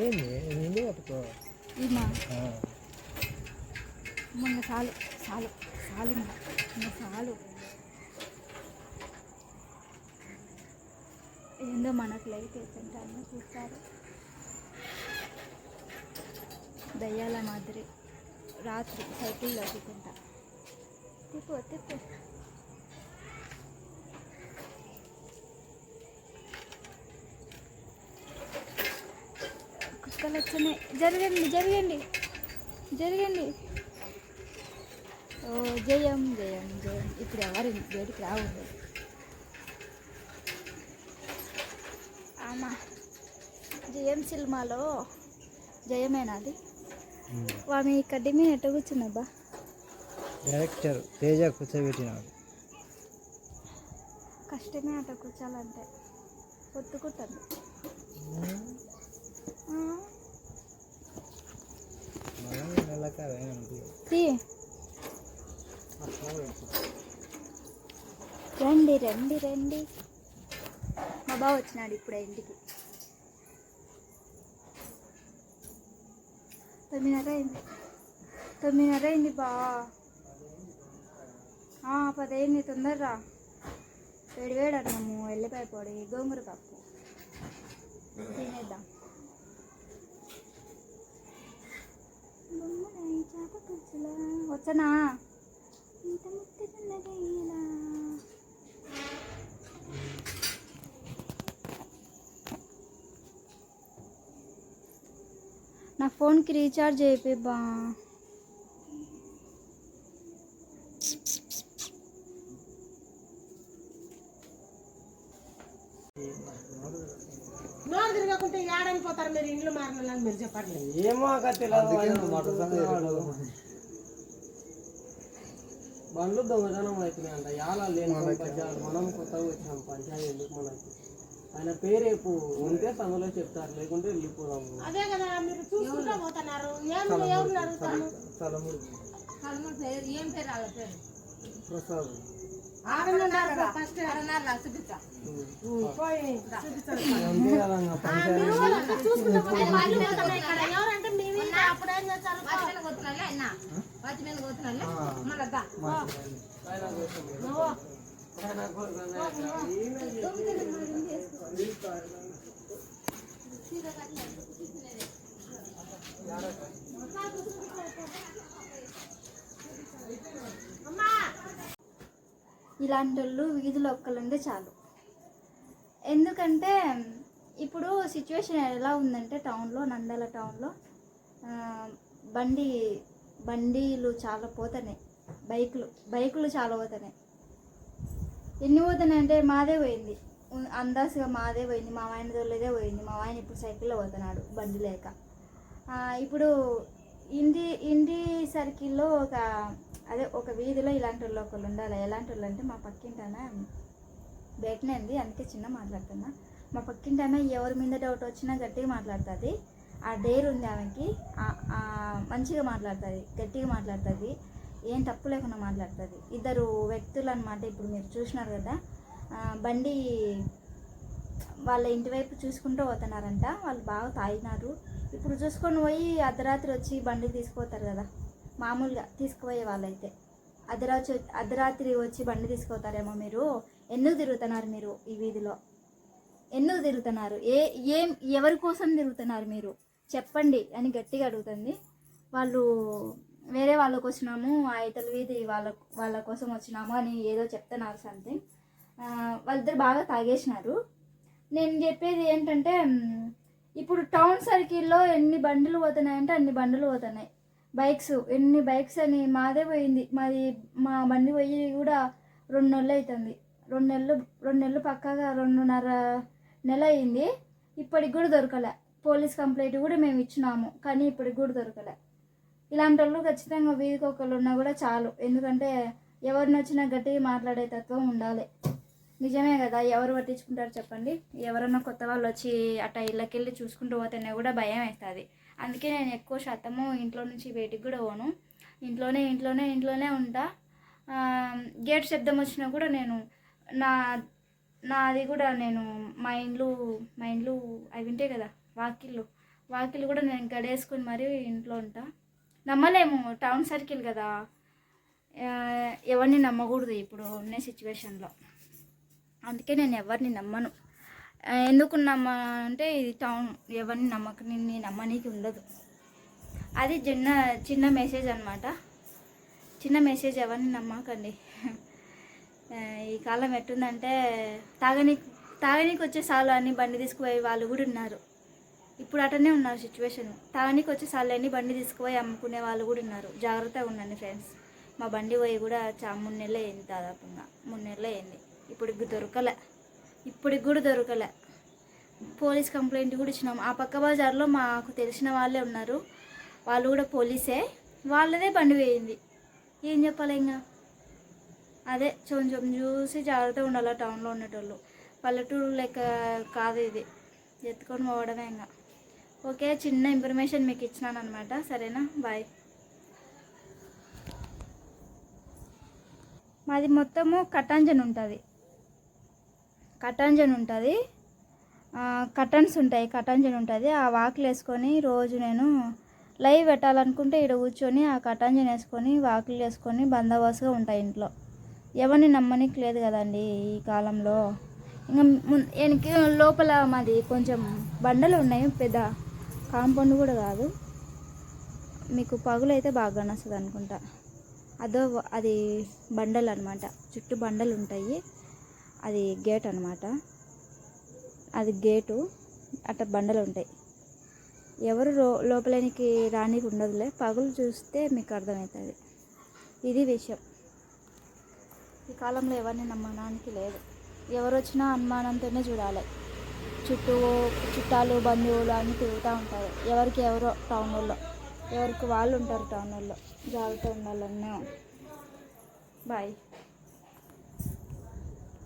ఏంది? నిండు పట్టుకో. ఇమ్మా ఆ. మొన్న చాలు చాలు చాలు మొన్న చాలు. ఏందో మనకు లైట్ వేస్తుంటాను చూస్తారు. దయ్యాల మాదిరి రాత్రి సైకిల్లో తిప్పుకుంటా తిప్పు తిప్పు కుక్కలు వచ్చినాయి జరగండి జరగండి. జరగండి. ఓ జయం జయం జయం. ఇప్పుడు ఎవరు బయటికి రావద్దు. అమ్మా జయం సినిమాలో జయమేనా అది. వామి కడ్డి మీద ఎట్ట కూర్చున్నబ్బా డైరెక్టర్ తేజ కూర్చోబెట్టినాడు కష్టమే అట్ట కూర్చోాలంటే తీ. రండి రండి రండి. మా బావ వచ్చినాడు ఇప్పుడే ఇంటికి. తొమ్మిదిన్నర అయింది. తొమ్మిదిన్నర అయింది బా. పదేంది తొందరరా. వేడి వేడి అన్నము ఎల్లిపాయ పొడి గోంగూర పప్పు. తినేద్దాం. వచ్చనా? ఇంత నా ఫోన్కి రీఛార్జ్ అయిపోయి బా నోరు తిరగకుంటే ఏడైపోతారు మీరు ఇండ్లు మారిన మీరు చెప్పండి ఏమో అక్క తెలియదు బండ్లు దొంగతనం అవుతున్నాయి అంట. యాలా లేని పంచాయతీ. మనం కొత్తగా వచ్చినాం పంచాయతీ ఎందుకు మనకి? ఆయన పేరేపు ఉంటే సందులో చెప్తారు లేకుంటే వెళ్ళిపోదాము అదే కదా మీరు చూసుకుంటూ పోతున్నారు. ఏం ఎవరిని అడుగుతాను ప్రసాద్. ఆడనున్నారు ఫస్ట్ పోయి అంతే కదా ఇంకా పంచాయతీ మీరు వాళ్ళంతా చూసుకుంటూ పోతే వాళ్ళు పోతున్నారు ఇక్కడ ఎవరంటే మీ వీళ్ళు అప్పుడు ఏం చేస్తారు నువ్వు అమ్మా ఇలాంటి వాళ్ళు వీధిలో ఒక్కలుంటే చాలు. ఎందుకంటే ఇప్పుడు సిచ్యువేషన్ ఎలా ఉందంటే టౌన్లో నంద్యాల టౌన్లో బండి బండిలు చాలా పోతున్నాయి. బైకులు బైకులు చాలా పోతున్నాయి. ఎన్ని పోతున్నాయి అంటే మాదే పోయింది. అందాసుగా మాదే పోయింది. మా ఆయన తోలేదే పోయింది. మా ఆయన ఇప్పుడు సైకిల్లో పోతున్నాడు బండి లేక. ఇప్పుడు ఇంటి ఇంటి సర్కిల్లో ఒక అదే ఒక వీధిలో ఇలాంటి వాళ్ళు ఒకళ్ళు ఉండాలి. ఎలాంటి వాళ్ళు అంటే మా పక్కింటాన బయటనేంది అందుకే చిన్న మాట్లాడుతున్నా. మా పక్కింటాన ఎవరి మీద డౌట్ వచ్చినా గట్టిగా మాట్లాడుతుంది. ఆ డేర్ ఉంది ఆమెకి మంచిగా మాట్లాడుతుంది గట్టిగా మాట్లాడుతుంది. ఏం తప్పు లేకుండా మాట్లాడుతుంది. ఇద్దరు వ్యక్తులు అనమాట ఇప్పుడు మీరు చూసినారు కదా. బండి వాళ్ళ ఇంటి వైపు చూసుకుంటూ పోతున్నారంట. వాళ్ళు బాగా తాగినారు. ఇప్పుడు చూసుకొని పోయి అర్ధరాత్రి వచ్చి బండి తీసుకుపోతారు కదా. మామూలుగా తీసుకుపోయే వాళ్ళైతే. అర్ధరాత్రి అర్ధరాత్రి వచ్చి బండి తీసుకుపోతారేమో మీరు. ఎందుకు తిరుగుతున్నారు మీరు ఈ వీధిలో. ఎందుకు తిరుగుతున్నారు. ఏ ఏం ఎవరి కోసం తిరుగుతున్నారు మీరు? చెప్పండి అని గట్టిగా అడుగుతుంది. వాళ్ళు వేరే వాళ్ళకి వచ్చినాము ఆ ఇతల వీధి వాళ్ళ వాళ్ళ కోసం వచ్చినాము అని ఏదో చెప్తున్నారు సంథింగ్ వాళ్ళిద్దరు బాగా తాగేసినారు. నేను చెప్పేది ఏంటంటే ఇప్పుడు టౌన్ సర్కిల్లో ఎన్ని బండ్లు పోతున్నాయంటే అన్ని బండ్లు పోతున్నాయి. బైక్స్ ఎన్ని బైక్స్ అని మాదే పోయింది. మాది మా బండి పోయి కూడా రెండు నెలలు అవుతుంది రెండు నెలలు రెండు నెలలు పక్కాగా రెండున్నర నెల అయింది. ఇప్పటికి కూడా దొరకలే. పోలీస్ కంప్లైంట్ కూడా మేము ఇచ్చినాము కానీ ఇప్పటికి కూడా దొరకలే. ఇలాంటి వాళ్ళు ఖచ్చితంగా వీధికి ఒకళ్ళు ఉన్నా కూడా చాలు. ఎందుకంటే ఎవరిని వచ్చినా గట్టిగా మాట్లాడే తత్వం ఉండాలి. నిజమే కదా ఎవరు పట్టించుకుంటారు చెప్పండి? ఎవరన్నా కొత్త వాళ్ళు వచ్చి అట్ట ఇళ్ళకెళ్ళి చూసుకుంటూ పోతేనే కూడా భయం అవుతుంది అందుకే నేను ఎక్కువ శాతము ఇంట్లో నుంచి బయటికి కూడా పోను. ఇంట్లోనే ఇంట్లోనే ఇంట్లోనే ఉంటా. గేట్ శబ్దం వచ్చినా కూడా నేను నా నాది కూడా నేను మా ఇండ్లు మా ఇండ్లు అవి ఉంటాయి కదా వాకిళ్ళు. వాకిళ్ళు కూడా నేను గడేసుకుని మరీ ఇంట్లో ఉంటా. నమ్మలేము టౌన్ సర్కిల్ కదా. ఎవరిని నమ్మకూడదు ఇప్పుడు ఉన్న సిచ్యువేషన్లో అందుకే నేను ఎవరిని నమ్మను. ఎందుకు నమ్మ అంటే ఇది టౌన్ ఎవరిని నమ్మక నిన్ను నమ్మనీకి ఉండదు. అది చిన్న చిన్న మెసేజ్ అనమాట చిన్న మెసేజ్ ఎవరిని నమ్మకండి. ఈ కాలం ఎట్టుందంటే తాగని తాగనీకి వచ్చే సాలు అని బండి తీసుకుపోయే వాళ్ళు కూడా ఉన్నారు. ఇప్పుడు అటనే ఉన్నారు సిచ్యువేషన్ తాగనీకి వచ్చే సాలు అని బండి తీసుకుపోయి అమ్ముకునే వాళ్ళు కూడా ఉన్నారు. జాగ్రత్తగా ఉండండి ఫ్రెండ్స్ మా బండి పోయి కూడా చా మూడు నెలలు అయింది దాదాపుగా. మూడు నెలలు అయింది. ఇప్పుడు దొరకలే. ఇప్పటికి కూడా దొరకలే. పోలీస్ కంప్లైంట్ కూడా ఇచ్చినాం. ఆ పక్క బజార్లో మాకు తెలిసిన వాళ్ళే ఉన్నారు. వాళ్ళు కూడా పోలీసే. వాళ్ళదే బండి వేయింది. ఏం చెప్పాలి ఇంకా అదే కొంచెం చూసి జాగ్రత్తగా ఉండాలి టౌన్లో ఉండేటోళ్ళు. పల్లెటూరు లెక్క కాదు ఇది. ఎత్తుకొని పోవడమే ఇంకా ఓకే చిన్న ఇన్ఫర్మేషన్ మీకు ఇచ్చినాను అనమాట సరేనా? బాయ్ మాది మొత్తము కటాంజన్ ఉంటుంది. కటాంజన్ ఉంటుంది. కటన్స్ ఉంటాయి కటాంజన్ ఉంటుంది. ఆ వాకులు వేసుకొని రోజు నేను లైవ్ పెట్టాలనుకుంటే ఇక్కడ కూర్చొని ఆ కటాంజన్ వేసుకొని వాకులు వేసుకొని బందోబస్తుగా ఉంటాయి ఇంట్లో. ఎవరిని నమ్మనికి లేదు కదండి ఈ కాలంలో. ఇంకా ముం- వెనక లోపల మాది కొంచెం బండలు ఉన్నాయి పెద్ద కాంపౌండ్ కూడా కాదు. మీకు పగులైతే బాగా కనొస్తుంది అనుకుంటా అదో అది బండలు అనమాట చుట్టూ బండలు ఉంటాయి. అది గేట్ అనమాట అది గేటు అట్ట బండలు ఉంటాయి. ఎవరు రో లోపలనికి రానికి ఉండదులే. పగులు చూస్తే మీకు అర్థమవుతుంది ఇది విషయం. ఈ కాలంలో ఎవరిని నమ్మడానికి లేదు. ఎవరు వచ్చినా అనుమానంతోనే చూడాలి. చుట్టూ చుట్టాలు బంధువులు అన్నీ తిరుగుతూ ఉంటారు. ఎవరికి ఎవరో టౌన్లో. ఎవరికి వాళ్ళు ఉంటారు టౌన్లో. జాగ్రత్త ఉండాలన్నా. బాయ్.